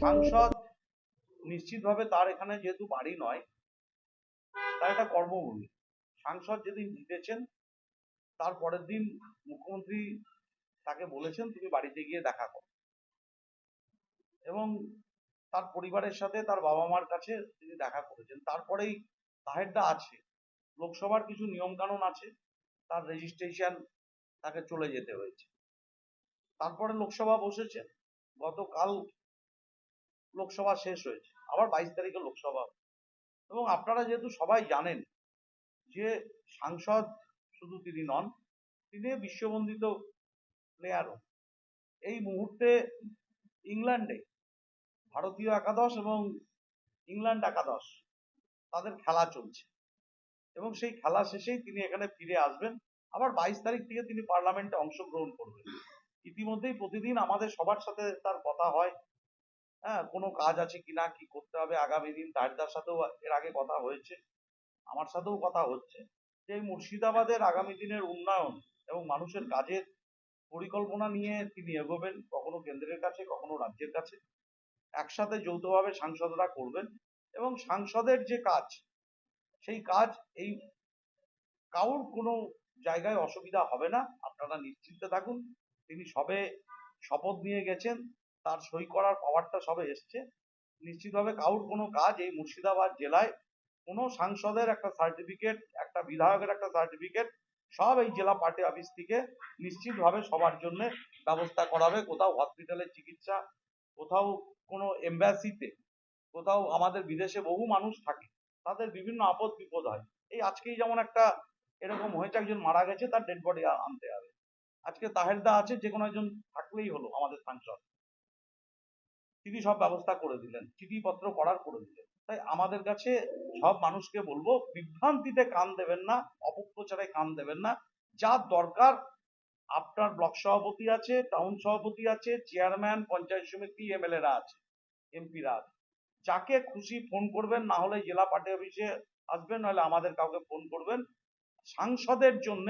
সাংসদ নিশ্চিতভাবে তার এখানে যেহেতু বাড়ি নয়, তার একটা কর্মভূমি। সাংসদ যেদিন জিতেছেন, তার পরের দিন মুখ্যমন্ত্রী তাকে বলেছেন, তুমি বাড়িতে গিয়ে দেখা করো। এবং তার পরিবারের সাথে তার বাবা মার কাছে তিনি দেখা করেছেন। তারপরেই তাহেরটা আছে। লোকসভার কিছু নিয়ম কানুন আছে, তার রেজিস্ট্রেশন তাকে চলে যেতে হয়েছে। তারপরে লোকসভা বসেছে গতকাল লোকসভা শেষ হয়েছে। আবার বাইশ তারিখে লোকসভা। এবং আপনারা যেহেতু সবাই জানেন যে সাংসদ শুধু তিনি নন, তিনি বিশ্ববন্দিত প্লেয়ারও এই মুহূর্তে ইংল্যান্ডে ভারতীয় একাদশ এবং ইংল্যান্ড একাদশ, তাদের খেলা চলছে। এবং সেই খেলা শেষেই তিনি এখানে ফিরে আসবেন। আবার বাইশ তারিখ থেকে তিনি পার্লামেন্টে অংশগ্রহণ করবেন। ইতিমধ্যেই প্রতিদিন আমাদের সবার সাথে তার কথা হয়। হ্যাঁ কোনো কাজ আছে কিনা, কি করতে হবে, আগামী দিন তাহিরদার সাথেও এর আগে কথা হয়েছে, আমার সাথেও কথা হচ্ছে। যে এই মুর্শিদাবাদের আগামী দিনের উন্নয়ন এবং মানুষের কাজের পরিকল্পনা নিয়ে তিনি এগোবেন, কখনো কেন্দ্রের কাছে, কখনো রাজ্যের কাছে, একসাথে যৌথভাবে সাংসদরা করবেন এবং সাংসদের যে কাজ, সেই কাজ এই কারোর কোনো জায়গায় অসুবিধা হবে না। আপনারা নিশ্চিন্তে থাকুন, তিনি সবে শপথ নিয়ে গেছেন তার সই করার পাওয়ারটা সবে এসছে। নিশ্চিতভাবে কারোর কোনো কাজ এই মুর্শিদাবাদ জেলায় কোনো সাংসদের একটা সার্টিফিকেট একটা বিধায়কের একটা সার্টিফিকেট সব এই জেলা পার্টি অফিস থেকে নিশ্চিতভাবে সবার জন্য ব্যবস্থা করাবে। কোথাও হসপিটালের চিকিৎসা, কোথাও কোনো এম্বাসিতে কোথাও আমাদের বিদেশে বহু মানুষ থাকে, তাদের বিভিন্ন আপদ বিপদ হয়। এই আজকেই যেমন একটা এরকম হয়েছে, একজন মারা গেছে, তার ডেড বডি আনতে হবে। আজকে তাহেরদা আছে যে কোনো একজন থাকলেই হলো আমাদের সাংসদ। তিনি সব ব্যবস্থা করে দিলেন, চিঠিপত্র করার করে দিলেন। তাই আমাদের কাছে সব মানুষকে বলব, বিভ্রান্তিতে কান দেবেন না, অপপ্রচারে কান দেবেন না। যা দরকার, আপনার ব্লক সভাপতি আছে, টাউন সভাপতি আছে, চেয়ারম্যান, পঞ্চায়েত সমিতি, এমএলএরা আছে, এমপিরা আছে। যাকে খুশি ফোন করবেন, না হলে জেলা পার্টি অফিসে আসবেন, নাহলে আমাদের কাউকে ফোন করবেন। সাংসদের জন্য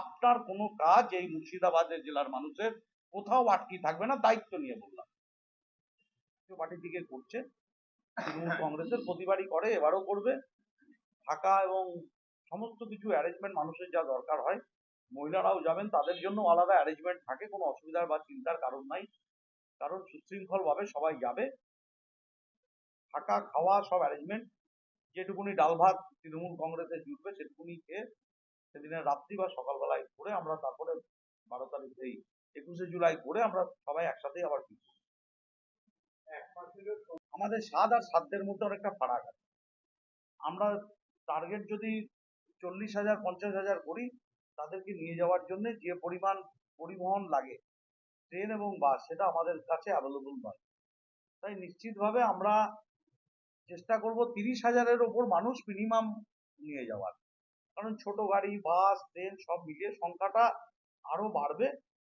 আপনার কোনো কাজ এই মুর্শিদাবাদের জেলার মানুষের কোথাও আটকি থাকবে না, দায়িত্ব নিয়ে বললাম। পার্টি থেকে করছে তৃণমূল কংগ্রেসের প্রতিবারই করে, এবারও করবে। থাকা এবং সমস্ত কিছু অ্যারেঞ্জমেন্ট মানুষের যা দরকার হয়, মহিলারাও যাবেন, তাদের জন্য আলাদা অ্যারেঞ্জমেন্ট থাকে, কোনো অসুবিধার বা চিন্তার কারণ নাই। কারণ সুশৃঙ্খল ভাবে সবাই যাবে। থাকা, খাওয়া সব অ্যারেঞ্জমেন্ট যেটুকুনি ডাল ভাত তৃণমূল কংগ্রেসে জুটবে, সেটুকুনি খেয়ে সেদিনের রাত্রি বা সকালবেলায় করে আমরা তারপরে বারো তারিখ এই একুশে জুলাই করে আমরা সবাই একসাথেই আবার ফিরবো। আমাদের স্বাদ আর সাধ্যের মধ্যে অনেকটা ফারাক আছে। আমরা টার্গেট যদি চল্লিশ হাজার, পঞ্চাশ হাজার করি, তাদেরকে নিয়ে যাওয়ার জন্য যে পরিমাণ পরিবহন লাগে, ট্রেন এবং বাস, সেটা আমাদের কাছে অ্যাভেলেবল নয়। তাই নিশ্চিতভাবে আমরা চেষ্টা করব তিরিশ হাজারের ওপর মানুষ মিনিমাম নিয়ে যাওয়ার। কারণ ছোট গাড়ি, বাস, ট্রেন সব মিলিয়ে সংখ্যাটা আরও বাড়বে,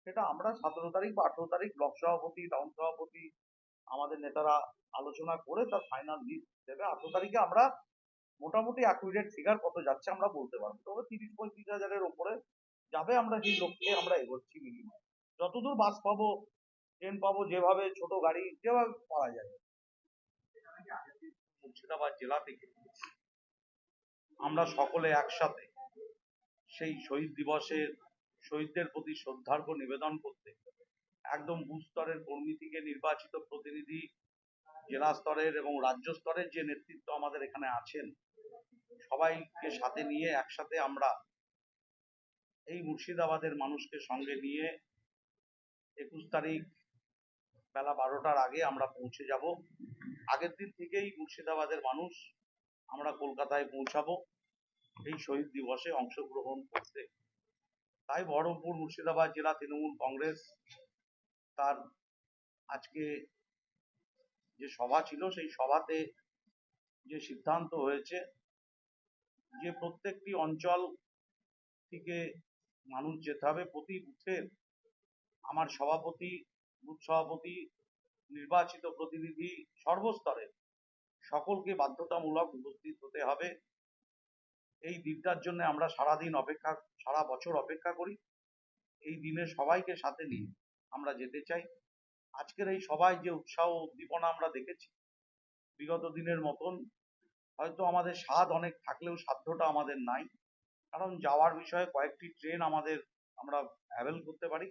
সেটা আমরা সতেরো তারিখ বা আঠেরো তারিখ ব্লক সভাপতি টাউন সভাপতি আমাদের নেতারা আলোচনা করে তার ফাইনাল লিস্ট দেবে। আঠেরো তারিখে আমরা মোটামুটি অ্যাকুরেট ফিগার কত যাচ্ছে আমরা বলতে পারব। তবে তিরিশ, পঁয়ত্রিশ হাজারের ওপরে যাবে আমরা সেই লক্ষ্যে আমরা এগোচ্ছি মিনিমাম যতদূর বাস পাবো ট্রেন পাবো, যেভাবে ছোট গাড়ি, যেভাবে পাওয়া যাবে মুর্শিদাবাদ জেলা থেকে আমরা সকলে একসাথে সেই শহীদ দিবসের, শহীদদের প্রতি শ্রদ্ধার্ঘ নিবেদন করতে একদম বুথ স্তরের কর্মী থেকে নির্বাচিত প্রতিনিধি, জেলা স্তরের এবং রাজ্য স্তরের যে নেতৃত্ব আমাদের এখানে আছেন, সবাইকে সাথে নিয়ে একসাথে আমরা এই মুর্শিদাবাদের মানুষকে সঙ্গে নিয়ে একুশ তারিখ বেলা বারোটার আগে আমরা পৌঁছে যাব। আগের দিন থেকেই মুর্শিদাবাদের মানুষ আমরা কলকাতায় পৌঁছাবো। এই শহীদ দিবসে অংশগ্রহণ করতে। তাই বহরমপুর, মুর্শিদাবাদ জেলা তৃণমূল কংগ্রেস তার আজকে যে সভা ছিল, সেই সভাতে যে সিদ্ধান্ত হয়েছে, যে প্রত্যেকটি অঞ্চল থেকে মানুষ যেতে হবে, প্রতি বুথের আমার সভাপতি, বুথ সভাপতি, নির্বাচিত প্রতিনিধি, সর্বস্তরে সকলকে বাধ্যতামূলক উপস্থিত হতে হবে। এই দিনটার জন্য আমরা সারাদিন অপেক্ষা, সারা বছর অপেক্ষা করি। এই দিনে সবাইকে সাথে নিয়ে আমরা যেতে চাই। আজকের এই সবাই যে উৎসাহ উদ্দীপনা আমরা দেখেছি, বিগত দিনের মতন হয়তো আমাদের স্বাদ অনেক থাকলেও সাধ্যটা আমাদের নাই। কারণ যাওয়ার বিষয়ে কয়েকটি ট্রেন আমাদের, আমরা অ্যাভেল করতে পারি।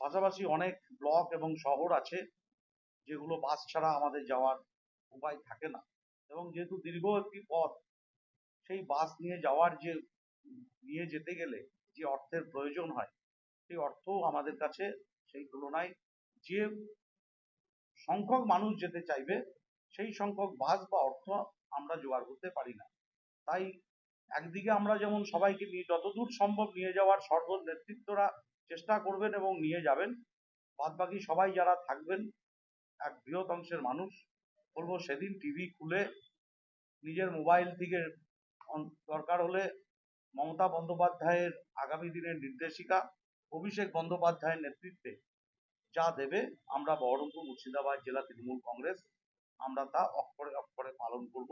পাশাপাশি অনেক ব্লক এবং শহর আছে যেগুলো বাস ছাড়া আমাদের যাওয়ার উপায় থাকে না। এবং যেহেতু দীর্ঘ একটি পথ, সেই বাস নিয়ে যাওয়ার যে, নিয়ে যেতে গেলে যে অর্থের প্রয়োজন হয় সেই অর্থও আমাদের কাছে সেই তুলনায় যে সংখ্যক মানুষ যেতে চাইবে, সেই সংখ্যক বাস বা অর্থ আমরা জোগাড় করতে পারি না। তাই একদিকে আমরা যেমন সবাইকে নিয়ে যতদূর সম্ভব নিয়ে যাওয়ার সর্ব নেতৃত্বরা চেষ্টা করবেন এবং নিয়ে যাবেন বাদ বাকি সবাই যারা থাকবেন, এক বৃহৎ অংশের মানুষ, বলব সেদিন টিভি খুলে নিজের মোবাইল থেকে দরকার হলে মমতা বন্দ্যোপাধ্যায়ের আগামী দিনের নির্দেশিকা অভিষেক বন্দ্যোপাধ্যায়ের নেতৃত্বে যা দেবে, আমরা বহরমপুর মুর্শিদাবাদ জেলা তৃণমূল কংগ্রেস, আমরা তা অক্ষরে অক্ষরে পালন করব।